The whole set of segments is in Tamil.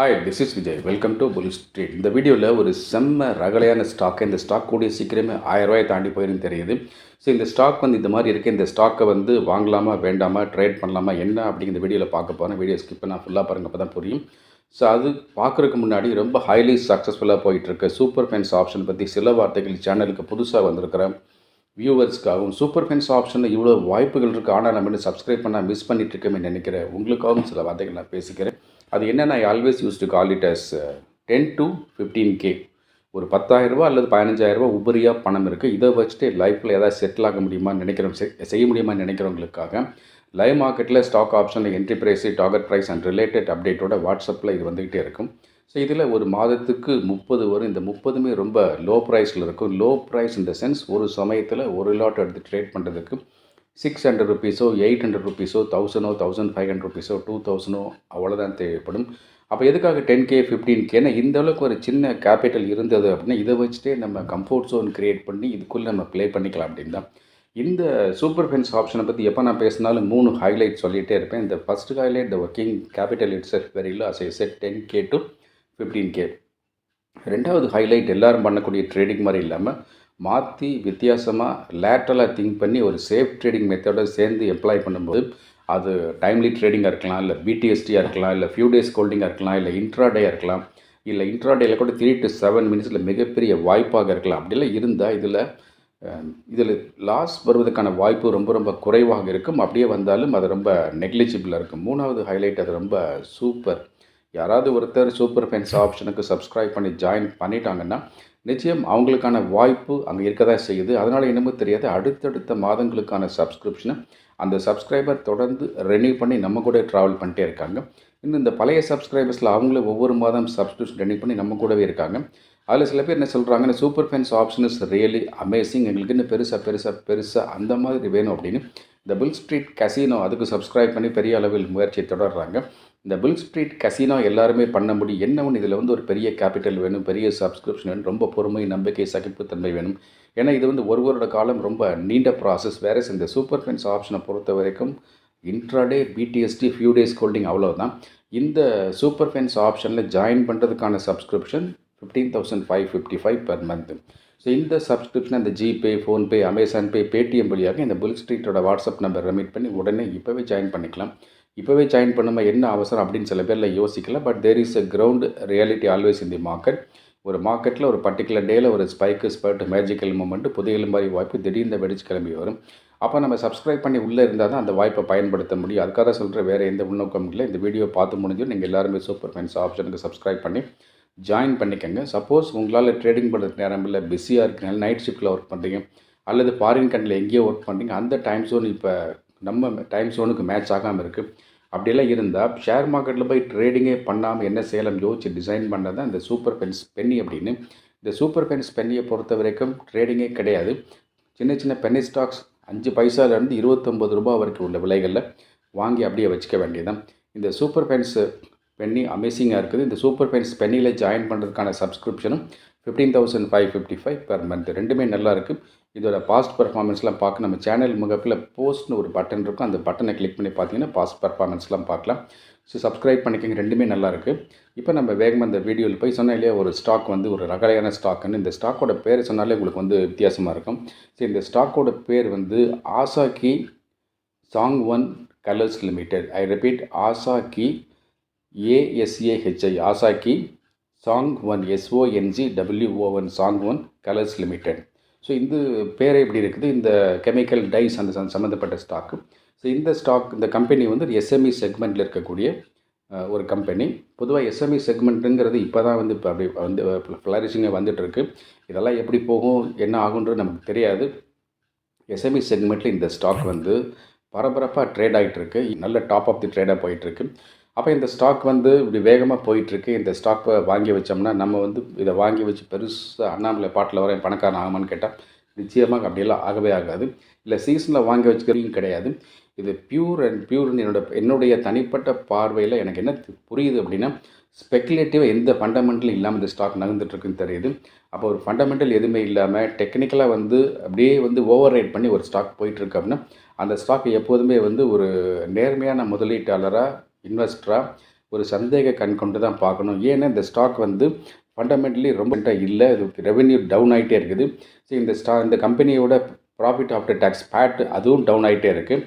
Hi this is Vijay welcome to bull street இந்த வீடியோவில் ஒரு செம்ம ரகலையான ஸ்டாக் இந்த ஸ்டாக் கூடிய சீக்கிரமே ஆயிரம் ரூபாயை தாண்டி போயிருந்து தெரியுது. ஸோ இந்த ஸ்டாக் வந்து இந்த மாதிரி இருக்குது இந்த ஸ்டாக்கை வந்து வாங்கலாமா வேண்டாமா ட்ரேட் பண்ணலாமா என்ன அப்படிங்கிற இந்த வீடியோவில் பார்க்க போகிறேன் வீடியோ ஸ்கிப் பண்ணால் ஃபுல்லாக பாருங்க அப்போ தான் புரியும். ஸோ அது பார்க்குறதுக்கு முன்னாடி ரொம்ப ஹைலி சக்ஸஸ்ஃபுல்லாக போயிட்டுருக்கு. சூப்பர் ஃபென்ஸ் ஆப்ஷன் பற்றி சில வார்த்தைகள் சேனலுக்கு புதுசாக வந்திருக்கிறேன் வியூவர்ஸ்க்காகவும் சூப்பர் ஃபென்ஸ் ஆப்ஷனில் இவ்வளோ வாய்ப்புகள் இருக்குது ஆனால் நம்ம சப்ஸ்கிரைப் பண்ணால் மிஸ் பண்ணிட்டு இருக்கேன்னு நினைக்கிறேன். உங்களுக்காகவும் சில வார்த்தைகள் நான் பேசிக்கிறேன். அது என்னென்ன I always use to call it as ten to fifteen K ஒரு பத்தாயிரரூபா அல்லது பதினஞ்சாயிரரூபா உபரியாக பணம் இருக்குது இதை வச்சுட்டு லைஃப்பில் ஏதாவது செட்டில் ஆக முடியுமான்னு நினைக்கிறோம் செ- செய்ய முடியுமான்னு நினைக்கிறவங்களுக்காக லைவ் மார்க்கெட்டில் ஸ்டாக் ஆப்ஷனில் entry price target price and related அப்டேட்டோட வாட்ஸ்அப்பில் இது வந்துக்கிட்டே இருக்கும். ஸோ இதில் ஒரு மாதத்துக்கு முப்பது வரும். இந்த முப்பதுமே ரொம்ப லோ ப்ரைஸில் இருக்கும் லோ ப்ரைஸ் இந்த சென்ஸ் ஒரு சமயத்தில் ஒரு லாட் எடுத்து ட்ரேட் பண்ணுறதுக்கு சிக்ஸ் ஹண்ட்ரட் ருபீஸோ எயிட் ஹண்ட்ரட் ருபீஸோ தௌசண்டோ தௌசண்ட் ஃபைவ் ஹண்ட்ரட் ருபீஸோ டூ தௌசண்டோ அவ்வளோதான் தேவைப்படும். அப்போ எதுக்காக டென் கே ஃபிஃப்டீன் கேன்னா இந்த அளவுக்கு ஒரு சின்ன கேபிட்டல் இருந்தது அப்படின்னா இதை வச்சுட்டே நம்ம கம்ஃபோர்ட் ஜோன் கிரியேட் பண்ணி இதுக்குள்ளே நம்ம ப்ளே பண்ணிக்கலாம் அப்படின்னு தான். இந்த சூப்பர் ஃபென்ஸ் ஆப்ஷனை பற்றி எப்போ நான் பேசினாலும் மூணு ஹைலைட் சொல்லிகிட்டே இருப்பேன். இந்த first highlight the working capital it's very low as I set ten K to fifteen K ரெண்டாவது ஹைலைட் எல்லாரும் பண்ணக்கூடிய ட்ரேடிங் மாதிரி இல்லாமல் மாற்றி வித்தியாசமாக லேட்டரலாக திங்க் பண்ணி ஒரு சேஃப் ட்ரேடிங் மெத்தடை சேர்ந்து எம்ப்ளாய் பண்ணும்போது அது டைம்லி ட்ரேடிங்காக இருக்கலாம் இல்லை பிடிஎஸ்டியாக இருக்கலாம் இல்லை ஃபியூ டேஸ் ஹோல்டிங்காக இருக்கலாம் இல்லை இன்ட்ராடேயாக இருக்கலாம் இல்லை இன்ட்ராடேயில் கூட த்ரீ டு செவன் மினிட்ஸில் மிகப்பெரிய வாய்ப்பாக இருக்கலாம். அப்படிலாம் இருந்தால் இதில் இதில் லாஸ் வருவதற்கான வாய்ப்பு ரொம்ப ரொம்ப குறைவாக இருக்கும். அப்படியே வந்தாலும் அது ரொம்ப நெக்லிஜிபிளாக இருக்கும். மூணாவது ஹைலைட் அது ரொம்ப சூப்பர் யாராவது ஒருத்தர் சூப்பர் ஃபென்ஸ் ஆப்ஷனுக்கு சப்ஸ்கிரைப் பண்ணி ஜாயின் பண்ணிட்டாங்கன்னா நிச்சயம் அவங்களுக்கான வாய்ப்பு அங்கே இருக்க தான் செய்யுது. அதனால் என்னமோ தெரியாது. அடுத்தடுத்த மாதங்களுக்கான சப்ஸ்கிரிப்ஷனை அந்த சப்ஸ்கிரைபர் தொடர்ந்து ரெனியூ பண்ணி நம்ம கூட ட்ராவல் பண்ணிட்டே இருக்காங்க. இன்னும் இந்த பழைய சப்ஸ்கிரைபர்ஸில் அவங்களே ஒவ்வொரு மாதம் சப்ஸ்கிரிப்ஷன் ரெனியூ பண்ணி நம்ம கூடவே இருக்காங்க. அதில் சில பேர் என்ன சொல்கிறாங்கன்னா super fence option is really amazing எங்களுக்கு இன்னும் பெருசாக பெருசாக பெருசாக அந்த மாதிரி வேணும் அப்படின்னு இந்த பில் ஸ்ட்ரீட் கசினோ அதுக்கு சப்ஸ்கிரைப் பண்ணி பெரிய அளவில் முயற்சியை தொடர்றாங்க. இந்த பில் ஸ்ட்ரீட் கசினோ எல்லாருமே பண்ண முடியும் என்ன ஒன்று இதில் வந்து ஒரு பெரிய கேபிட்டல் வேணும் பெரிய சப்ஸ்கிரிப்ஷன் வேணும் ரொம்ப பொறுமை நம்பிக்கை சகிப்புத்தன்மை வேணும். ஏன்னா இது வந்து ஒரு வருட காலம் ரொம்ப நீண்ட ப்ராசஸ் வேற இந்த சூப்பர் ஃபென்ஸ் ஆப்ஷனை பொறுத்த வரைக்கும் intraday BTST few days holding அவ்வளோதான் இந்த சூப்பர் ஃபென்ஸ் ஆப்ஷனில் ஜாயின் பண்ணுறதுக்கான subscription fifteen thousand five fifty five per month so இந்த சப்ஸ்கிரிப்ஷன் அந்த GPay PhonePe Amazon pay Paytm வழியாக இந்த புல் ஸ்ட்ரீட்டோட வாட்ஸ்அப் நம்பர் ரெமிட் பண்ணி உடனே இப்போவே ஜாயின் பண்ணிக்கலாம். இப்போவே ஜாயின் பண்ணுமா என்ன அவசரம் அப்படின்னு சில பேரில் யோசிக்கல but there is a ground reality always in the market ஒரு மார்க்கெட்டில் ஒரு பர்டிகுலர் டேயில் ஒரு ஸ்பைக்கு ஸ்பர்ட் மேஜிக்கல் மூமெண்ட்டு புதிய எலும்பாரி வாய்ப்பு திடீர்னு வெடிச்சு கிளம்பி வரும். அப்போ நம்ம சப்ஸ்கிரைப் பண்ணி உள்ளே இருந்தால் தான் அந்த வாய்ப்பை பயன்படுத்த முடியும். அதுக்காக சொல்கிற வேறு எந்த உள்நோக்கம் இல்லை. இந்த வீடியோ பார்த்து முடிஞ்சும் நீங்கள் எல்லாருமே சூப்பர் ஃபைன்ஸ் ஆப்ஷனுக்கு சப்ஸ்கிரைப் பண்ணி ஜாயின் பண்ணிக்கோங்க. சப்போஸ் உங்களால் ட்ரேடிங் பண்ணுற நேரம் இல்லை பிஸியாக இருக்கனால நைட் ஷிஃப்ட்டில் ஒர்க் பண்ணுறீங்க அல்லது ஃபாரின் கண்ட்ரில் எங்கேயோ ஒர்க் பண்ணுறீங்க அந்த டைம் ஜோன் இப்போ நம்ம டைம் ஜோனுக்கு மேட்ச் ஆகாமல் இருக்குது அப்படியெல்லாம் இருந்தால் ஷேர் மார்க்கெட்டில் போய் ட்ரேடிங்கே பண்ணாமல் என்ன செய்யலாம் யோசிச்சு டிசைன் பண்ணது தான் இந்த சூப்பர் பென்ஸ் பென்னி அப்படின்னு. இந்த சூப்பர் பென்ஸ் பென்னியை பொறுத்த வரைக்கும் ட்ரேடிங்கே கிடையாது. சின்ன சின்ன பென்னி ஸ்டாக்ஸ் அஞ்சு பைசாலேருந்து இருபத்தொம்பது ரூபாய் வரைக்கும் உள்ள விலைகளில் வாங்கி அப்படியே வச்சுக்க வேண்டியதான் இந்த சூப்பர் பென்ஸ் பென்னி அமேசிங்காக இருக்குது. இந்த சூப்பர் பென்ஸ் பென்னியில் ஜாயின் பண்ணுறதுக்கான சப்ஸ்கிரிப்ஷனும் fifteen thousand five fifty five per month ரெண்டுமே நல்லா இருக்குது இதோட பாஸ்ட் பர்ஃபார்மன்ஸ்லாம் பார்க்க நம்ம சேனல் முகப்பில் போஸ்ட்னு ஒரு பட்டன் இருக்கும். அந்த பட்டனை கிளிக் பண்ணி பார்த்தீங்கன்னா பாஸ்ட் பர்ஃபார்மன்ஸ்லாம் பார்க்கலாம். ஸோ சப்ஸ்கிரைப் பண்ணிக்கங்க. ரெண்டுமே நல்லாயிருக்கு இப்போ நம்ம வேகமாக இந்த வீடியோவில் போய் சொன்ன இல்லையா ஒரு ஸ்டாக் வந்து ஒரு ரகலையான ஸ்டாக்குன்னு இந்த ஸ்டாக்கோட பேர் சொன்னாலே உங்களுக்கு வந்து வித்தியாசமாக இருக்கும். ஸோ இந்த ஸ்டாக்கோட பேர் வந்து Asahi Songwon colors limited I repeat Asahi A S A H I Asahi Songwon S O N G W O one Songwon colors limited so இந்த பேரே எப்படி இருக்குது? இந்த கெமிக்கல் டைஸ் அந்த சம்மந்தப்பட்ட ஸ்டாக்கு ஸோ இந்த ஸ்டாக் இந்த கம்பெனி வந்து எஸ்எம்இ செக்மெண்ட்டில் இருக்கக்கூடிய ஒரு கம்பெனி பொதுவாக எஸ்எம்இ செக்மெண்ட்டுங்கிறது இப்போ தான் வந்து இப்போ அப்படி வந்து ஃப்ளரிஷிங்காக வந்துட்டுருக்கு. இதெல்லாம் எப்படி போகும்? என்ன ஆகுன்றது நமக்கு தெரியாது. எஸ்எம்இ செக்மெண்ட்டில் இந்த ஸ்டாக் வந்து பரபரப்பாக ட்ரேட் ஆகிட்டு இருக்கு நல்ல டாப் ஆஃப் தி ட்ரேடாக போயிட்டுருக்கு. அப்போ இந்த ஸ்டாக் வந்து இப்படி வேகமாக போயிட்டுருக்கு. இந்த ஸ்டாக்கை வாங்கி வச்சோம்னா நம்ம வந்து இதை வாங்கி வச்சு பெருசாக அண்ணாமலை பாட்டில் வர பணக்காரன் ஆகுமான்னு கேட்டால் நிச்சயமாக அப்படியெல்லாம் ஆகவே ஆகாது. இல்லை சீசனில் வாங்கி வச்சுக்கிறதும் கிடையாது. இது பியூர் அண்ட் பியூர்னு என்னோட என்னுடைய தனிப்பட்ட பார்வையில் எனக்கு என்ன புரியுது அப்படின்னா ஸ்பெக்குலேட்டிவாக எந்த ஃபண்டமெண்டலும் இல்லாமல் இந்த ஸ்டாக் நகர்ந்துட்டுருக்குன்னு தெரியுது. அப்போ ஒரு ஃபண்டமெண்டல் எதுவுமே இல்லாமல் டெக்னிக்கலாக வந்து அப்படியே வந்து ஓவர் ரைட் பண்ணி ஒரு ஸ்டாக் போயிட்டுருக்கு அப்படின்னா அந்த ஸ்டாக் எப்போதுமே வந்து ஒரு நேர்மையான முதலீட்டாளராக இன்வெஸ்டராக ஒரு சந்தேக கண் கொண்டு தான் பார்க்கணும். ஏன்னா இந்த ஸ்டாக் வந்து ஃபண்டமெண்டலி ரொம்ப இல்லை. இது ரெவென்யூ டவுன் ஆகிட்டே இருக்குது. ஸோ இந்த ஸ்டா இந்த கம்பெனியோட ப்ராஃபிட் ஆஃப்டர் டேக்ஸ் பேட் அதுவும் டவுன் ஆகிட்டே இருக்குது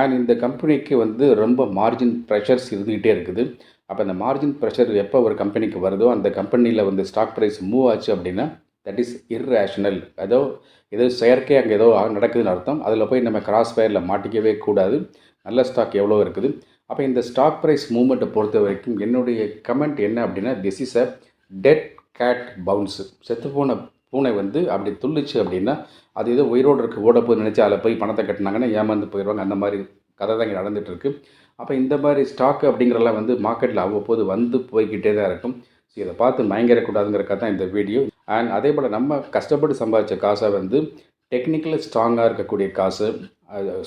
அண்ட் இந்த கம்பெனிக்கு வந்து ரொம்ப மார்ஜின் ப்ரெஷர்ஸ் இருந்துக்கிட்டே இருக்குது. அப்போ அந்த மார்ஜின் ப்ரெஷர் எப்போ ஒரு கம்பெனிக்கு வருதோ அந்த கம்பெனியில் வந்து ஸ்டாக் ப்ரைஸ் மூவ் ஆச்சு அப்படின்னா தட் இஸ் இர்ரேஷனல் ஏதோ ஏதோ செயற்கை அங்கே ஏதோ நடக்குதுன்னு அர்த்தம். அதில் போய் நம்ம கிராஸ் ஃபயரில் மாட்டிக்கவே கூடாது. நல்ல ஸ்டாக் எவ்வளோ இருக்குது? அப்போ இந்த ஸ்டாக் ப்ரைஸ் மூமெண்ட்டை பொறுத்த வரைக்கும் என்னுடைய கமெண்ட் என்ன அப்படின்னா this is a dead cat bounce செத்து போன பூனை வந்து அப்படி துள்ளிச்சு அப்படின்னா அது ஏதோ உயிரோடு இருக்க ஓட போய் நினச்சி அதில் போய் பணத்தை கட்டினாங்கன்னா ஏமாந்து போயிடுவாங்க. அந்த மாதிரி கதை தான் இங்கே நடந்துகிட்ருக்கு அப்போ இந்த மாதிரி ஸ்டாக் அப்படிங்கிறலாம் வந்து மார்க்கெட்டில் அவ்வப்போது வந்து போய்கிட்டே தான் இருக்கும். ஸோ இதை பார்த்து மயங்கிடக்கூடாதுங்கிறக்காக தான் இந்த வீடியோ அண்ட் அதே போல் நம்ம கஷ்டப்பட்டு சம்பாதிச்ச காசை வந்து டெக்னிக்கலாக ஸ்ட்ராங்காக இருக்கக்கூடிய காசு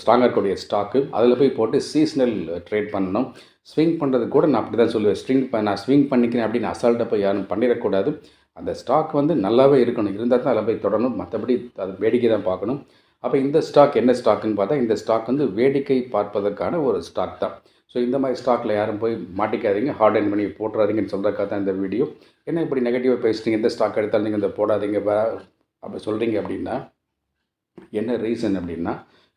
ஸ்ட்ராங்காக இருக்கக்கூடிய ஸ்டாக்கு அதில் போய் போட்டு சீஸ்னல் ட்ரேட் பண்ணணும். ஸ்விங் பண்ணுறது கூட நான் அப்படி தான் சொல்லுவேன் ஸ்விங் நான் ஸ்விங் பண்ணிக்கிறேன் அப்படின்னு அசால்ட்டாக போய் யாரும் பண்ணிடக்கூடாது. அந்த ஸ்டாக் வந்து நல்லாவே இருக்கணும். இருந்தால் தான் அதில் போய் தொடரணும். மற்றபடி அது வேடிக்கை தான் பார்க்கணும். அப்போ இந்த ஸ்டாக் என்ன ஸ்டாக்குன்னு பார்த்தா இந்த ஸ்டாக் வந்து வேடிக்கை பார்ப்பதற்கான ஒரு ஸ்டாக் தான். ஸோ இந்த மாதிரி ஸ்டாக்கில் யாரும் போய் மாட்டிக்காதீங்க. ஹார்ட் அண்ட் பண்ணி போட்டுறாதீங்கன்னு சொல்கிறக்காக தான் இந்த வீடியோ என்ன இப்படி நெகட்டிவாக பேசுகிறீங்க இந்த ஸ்டாக் எடுத்தாலும் நீங்கள் இந்த போடாதீங்க. வ அப்படி சொல்கிறீங்க அப்படின்னா என்ன ரீசன் அப்படின்னா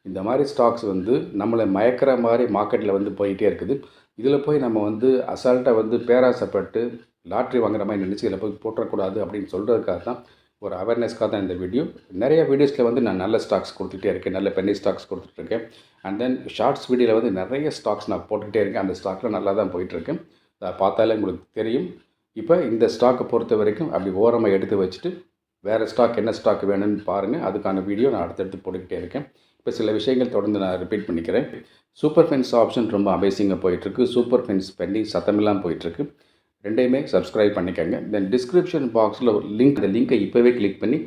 இந்த மாதிரி ஸ்டாக்ஸ் வந்து நம்மளை மயக்கிற மாதிரி மார்க்கெட்டில் வந்து போயிட்டே இருக்குது. இதில் போய் நம்ம வந்து அசால்ட்டாக வந்து பேராசைப்பட்டு லாட்ரி வாங்குற மாதிரி நினச்சி இதில் போய் போட்டக்கூடாது அப்படின்னு சொல்கிறதுக்காக தான் ஒரு அவேர்னஸ்க்காக தான் இந்த வீடியோ நிறைய வீடியோஸில் வந்து நான் நல்ல ஸ்டாக்ஸ் கொடுத்துட்டே இருக்கேன். நல்ல பென்னி ஸ்டாக்ஸ் கொடுத்துட்ருக்கேன் அண்ட் தென் ஷார்ட்ஸ் வீடியோவில் வந்து நிறைய ஸ்டாக்ஸ் நான் போட்டுக்கிட்டே இருக்கேன். அந்த ஸ்டாக்கில் நல்லா தான் போயிட்டுருக்கேன் அதை பார்த்தாலே உங்களுக்கு தெரியும். இப்போ இந்த ஸ்டாக்கை பொறுத்த வரைக்கும் அப்படி ஓரமாக எடுத்து வச்சுட்டு வேறு ஸ்டாக் என்ன ஸ்டாக் வேணும்னு பாருங்கள் அதுக்கான வீடியோ நான் அடுத்தடுத்து போட்டுக்கிட்டே இருக்கேன். இப்போ சில விஷயங்கள் தொடர்ந்து நான் ரிப்பீட் பண்ணிக்கிறேன். சூப்பர் ஃபென்ஸ் ஆப்ஷன் ரொம்ப அமேசிங்காக போயிட்டுருக்கு. சூப்பர் ஃபென்ஸ் பெண்டிங் சத்தமில்லாம் போயிட்டுருக்கு. ரெண்டையுமே சப்ஸ்கிரைப் பண்ணிக்கோங்க. தென் டிஸ்கிரிப்ஷன் பாக்ஸில் ஒரு லிங்க் அந்த லிங்க்கை இப்போவே கிளிக் பண்ணி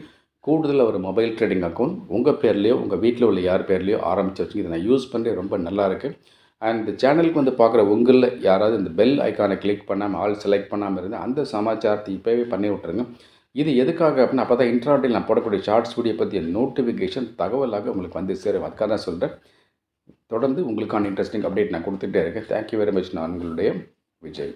கூடுதலாக ஒரு மொபைல் ட்ரேடிங் அக்கௌண்ட் உங்கள் பேர்லேயோ உங்கள் வீட்டில் உள்ள யார் பேர்லேயோ ஆரம்பிச்சு வச்சு இதை நான் யூஸ் பண்ணுறேன் ரொம்ப நல்லா இருக்குது அண்ட் இந்த சேனலுக்கு வந்து பார்க்குற உங்களில் யாராவது இந்த பெல் ஐக்கானை கிளிக் பண்ணாமல் ஆல் செலக்ட் பண்ணாமல் இருந்தால் அந்த சமாச்சாரத்தை இப்போவே பண்ணி விட்ருங்க இது எதுக்காக அப்படின்னா அப்போ தான் இன்ட்ராட்டில் நான் போடக்கூடிய ஷார்ட்ஸ் வீடியோ பற்றிய நோட்டிஃபிகேஷன் தகவலாக உங்களுக்கு வந்து சேரும். அதுக்காக தான் சொல்கிறேன் தொடர்ந்து உங்களுக்கான இன்ட்ரெஸ்டிங் அப்டேட் நான் கொடுத்துட்டே இருக்கேன். தேங்க்யூ வெரி மச் நான் உங்களுடைய விஜய்.